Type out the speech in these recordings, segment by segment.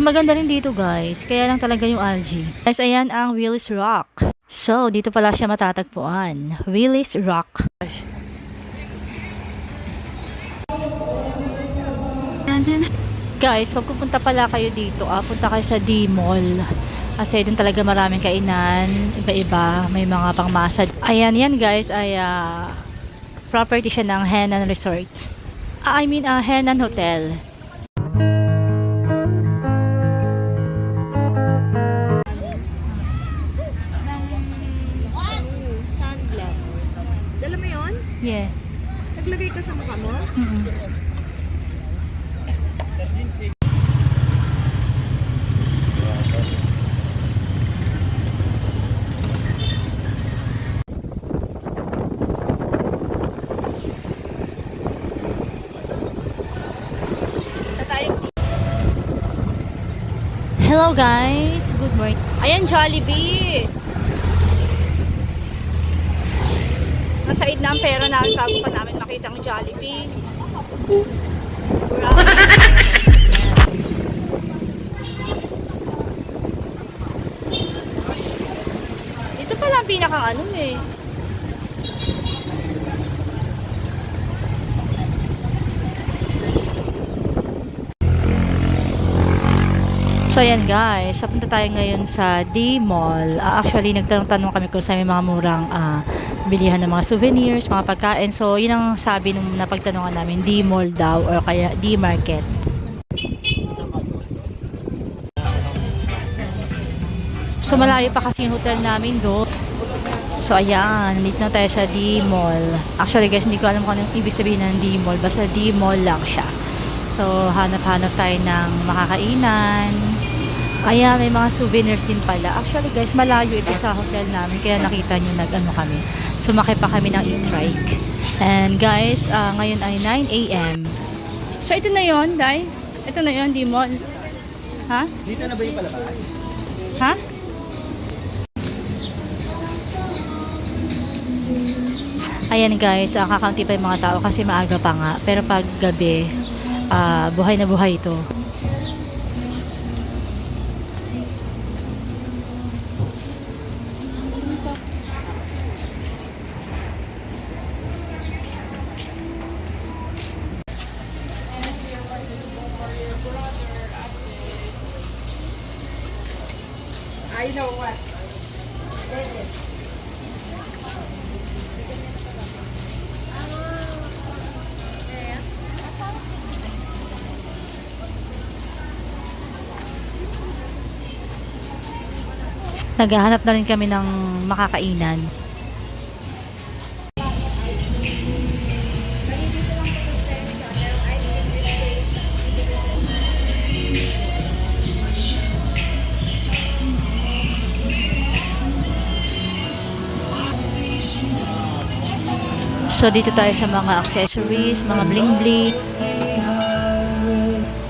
Maganda rin dito guys, kaya lang talaga yung algae. Guys, ayan ang Willis Rock. So, dito pala siya matatagpuan. Willis Rock. Guys, pag pupunta pala kayo dito, ah, punta kayo sa D-Mall. Kasi doon talaga maraming kainan, iba-iba, may mga pangmasad. Ayan, yan guys, ay ah, property siya ng Henan Resort. Ah, I mean, ah, Henan Hotel. Mm-mm. Hello guys, good morning. Ayan Jollibee. Nasa id na ang pera namin bago namin makita ang Jollibee. Ito pala ang pinakang ano eh. So ayan guys, papunta tayo ngayon sa D-Mall. Ah, actually, nagtanong-tanong kami kung sa may mga murang ah, bilihan ng mga souvenirs, mga pagkain. So yun ang sabi nung napagtanongan namin, D-Mall daw or kaya D-Market. So malayo pa kasi yung hotel namin do. So ayan, nandito na tayo sa D-Mall. Actually guys, hindi ko alam kung anong ibig sabihin ng D-Mall. Basta D-Mall lang siya. So hanap-hanap tayo ng makakainan. Ayan, may mga souvenirs din pala. Actually guys, malayo ito sa hotel namin. Kaya nakita nyo nag-ano kami. Sumakay pa kami ng e-trike. And guys, ah, ngayon ay 9 a.m. So ito na yon Dai? Ito na yon D-Mall. Ha? Dito na ba yung palabas? Ha? Ayan guys, uh, kakaunti pa yung mga tao kasi maaga pa nga. Pero pag gabi, ah, buhay na buhay ito. I know what. Naghahanap na rin kami ng makakainan. So dito tayo sa mga accessories, mga bling bling.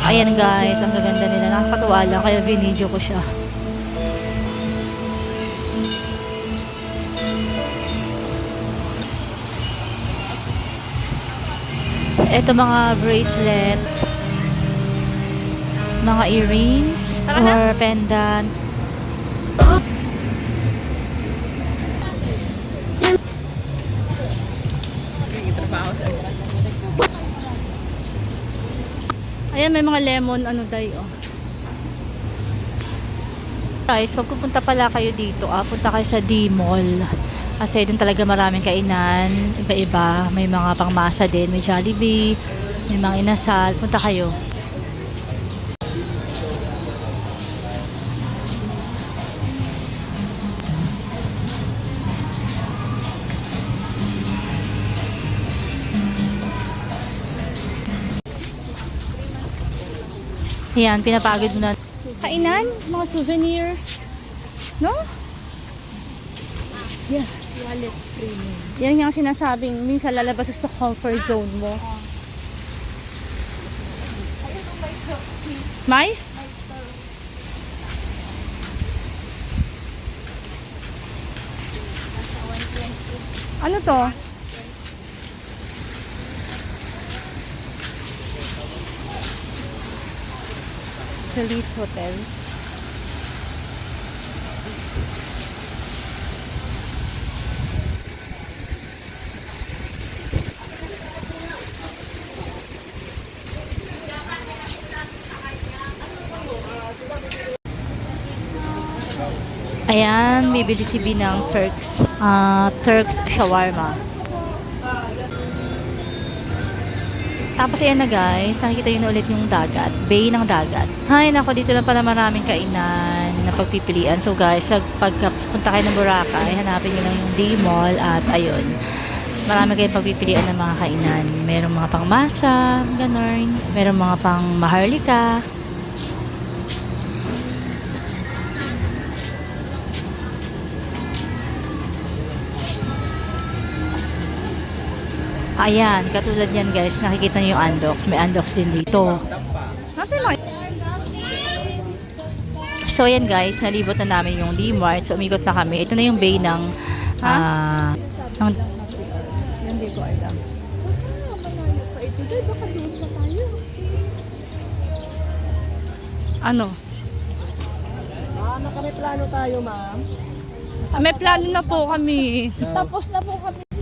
Ayan guys, ang gaganda nila. Nakakatuwa lang kaya binidyo ko siya. Ito mga bracelet, mga earrings, or pendant. Ayan, may mga lemon, ano day, oh. Guys, pag pupunta pala kayo dito, ah, punta kayo sa D-Mall. Kasi doon talaga maraming kainan, iba-iba. May mga pangmasa din, may Jollibee, may mga inasal. Punta kayo. Ayan, pinapagod mo na. Kainan, mga souvenirs. No? Yeah. Wallet free mo. Yan nga ang sinasabing, minsan lalabas sa comfort zone mo. May? Ano to? Feliz Hotel. Ayan, bibili si B ng Turks. ah Turks Shawarma. Tapos ayan na guys, nakikita nyo na ulit yung dagat. Bay ng dagat. Hay, nako, dito lang pala maraming kainan na pagpipilian. So guys, pag pagpunta kayo ng Boracay, hanapin nyo lang yung D-Mall at ayun. Marami kayong pagpipilian ng mga kainan. Merong mga pang masa, ganun. Merong mga pang maharlika. Ayan, katulad yan guys, nakikita niyo yung Andox. May Andox din dito. Yung mga- So ayan guys, nalibot na namin yung D-Mart. So umikot na kami. Ito na yung bay ng... ah ng Hindi ko alam. Ano? Ma'am, kami plano tayo, ma'am. May plano na po kami. Tapos na po kami.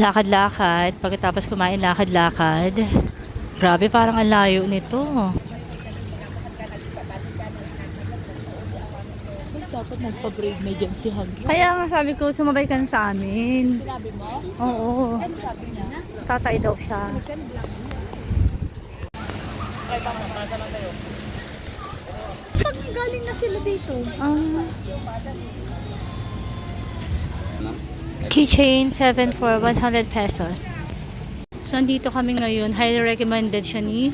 Lakad-lakad. Pagkatapos kumain, lakad-lakad. Grabe, parang ang layo nito. Dapat nagpa-braid na dyan si Hagrid. Kaya nga sabi ko, sumabay ka sa amin. Sinabi mo? Oo. Ano sabi niya? Tatay daw siya. Saan galing na sila dito? Ah. Keychain 7 for 100 pesos. So, andito kami ngayon. Highly recommended siya ni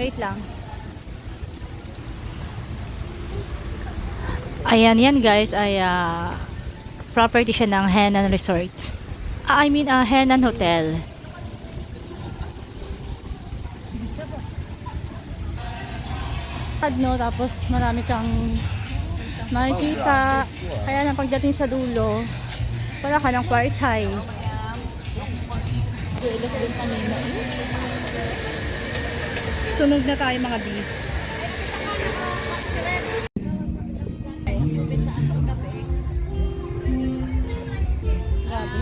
Wait lang. Ayan, yan guys ay ah, property siya ng Henan Resort. Ah, I mean, uh, Henan Hotel. No, tapos marami kang makikita. Kaya lang pagdating sa dulo, wala ka ng kwartay. Sunog na tayo mga. Grabe.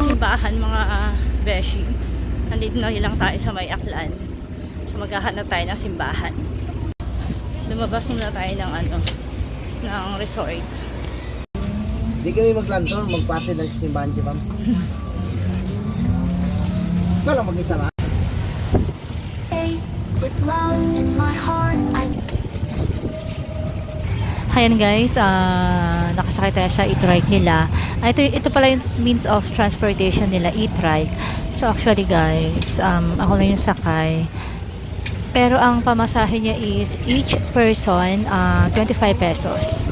Simbahan mga beshi. Nandito na lang tayo sa may aklan. So maghahanap tayo ng simbahan. Lumabas muna tayo ng ano, ng resort. Hindi kami maglantor, magpati ng simbahan si ma'am. Ikaw lang mag-isa, ma'am. Ayan guys, ah nakasakay tayo sa e-trike nila. Ah, ito, ito pala yung means of transportation nila, e-trike. So actually guys, um, ako lang yung sakay. Pero ang pamasahe niya is each person ah 25 pesos.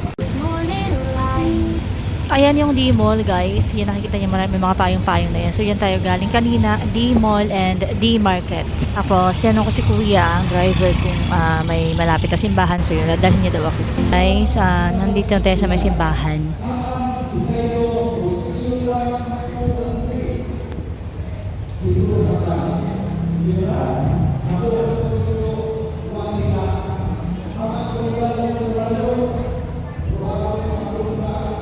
Ayan yung D-Mall guys. Yan nakikita niyo marami mga payong-payong na yan. So yan tayo galing kanina, D-Mall and D-Market. Tapos tinanong ko si kuya, ang driver kung ah, may malapit na simbahan. So yun, dadalhin niya daw ako. Guys, ah, nandito na tayo sa may simbahan.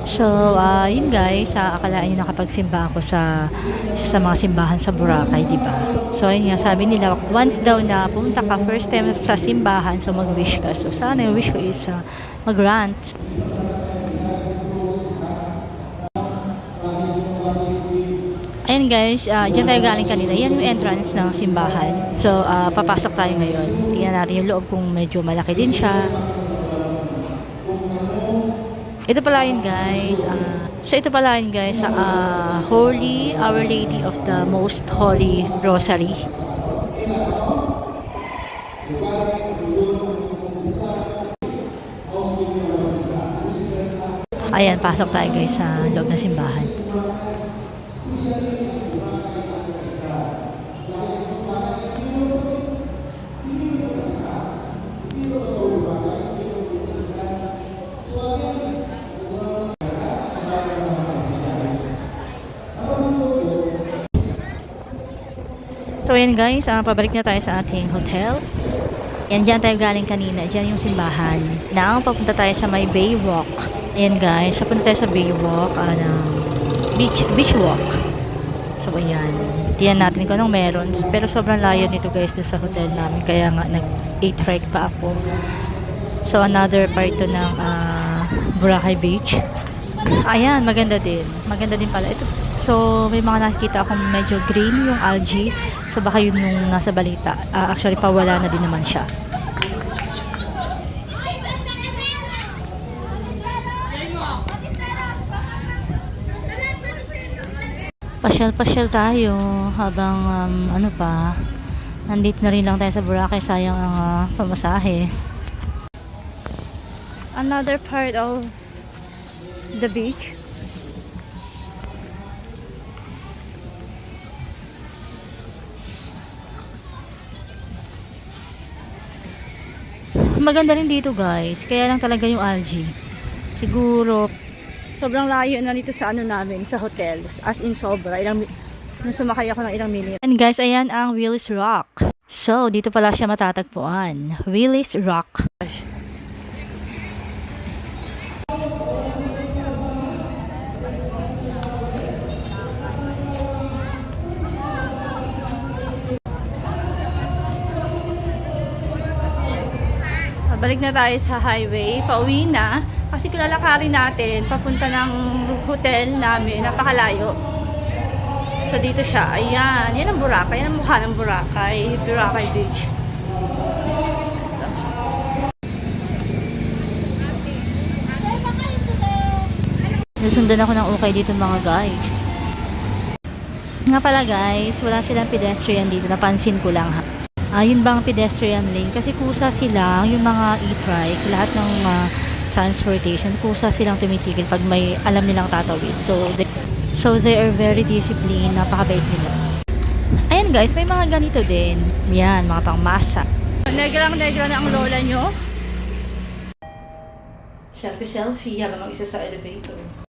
So, ah, yun guys, uh, akalaan nyo nakapagsimba ako sa isa sa mga simbahan sa Boracay, di ba? So, ayun nga, sabi nila, once daw na pumunta ka first time sa simbahan, so mag-wish ka. So, sana yung wish ko is uh, mag-rant. Ayan guys, uh, dyan tayo galing kanina. Yan yung entrance ng simbahan. So, ah, papasok tayo ngayon. Tingnan natin yung loob kung medyo malaki din siya. Ito pala yun guys. ah, so ito pala yun guys. ah, Holy Our Lady of the Most Holy Rosary. Ayan, pasok tayo guys sa loob ng simbahan. Ayan guys, ah, pabalik na tayo sa ating hotel. Yan, dyan tayo galing kanina. Dyan yung simbahan. Now, papunta tayo sa may Baywalk. Ayan guys, papunta tayo sa Baywalk. Ano, beach, beach walk. So, ayan. Tiyan natin kung anong meron. Pero sobrang layo nito guys doon sa hotel namin. Kaya nga, nag-8 pa ako. So, another part to ng ah, Boracay Beach. Ayan, maganda din. Maganda din pala. Ito, so, may mga nakikita akong medyo green yung algae. So, baka yun yung nasa balita. Ah, actually, pawala na din naman siya. Pasyal-pasyal tayo habang um, ano pa, nandito na rin lang tayo sa Boracay. Sayang ang ah, pamasahe. Another part of the beach. Maganda rin dito guys. Kaya lang talaga yung algae. Siguro, Sobrang layo na dito sa ano namin, sa hotel. As in sobra. Ilang, nung sumakay ako ng ilang minute. And guys, ayan ang Willis Rock. So, dito pala siya matatagpuan. Willis Rock. Balik na tayo sa highway. Pauwi na. Kasi kilalakarin natin papunta ng hotel namin. Napakalayo. So dito siya. Ayan. Yan ang Boracay. Yan ang mukha ng Boracay. Boracay Beach. Nasundan ako ng ukay dito mga guys. Nga pala guys, wala silang pedestrian dito. Napansin ko lang ha. Ayun bang pedestrian lane? Kasi kusa sila, yung mga e-trike, lahat ng ah, transportation, kusa silang tumitigil pag may alam nilang tatawid. So, they, so they are very disciplined. Napakabait nila. Ayan guys, may mga ganito din. Yan, mga pangmasa. Negrang-negra na ang lola nyo. Selfie-selfie habang mag-isa sa elevator.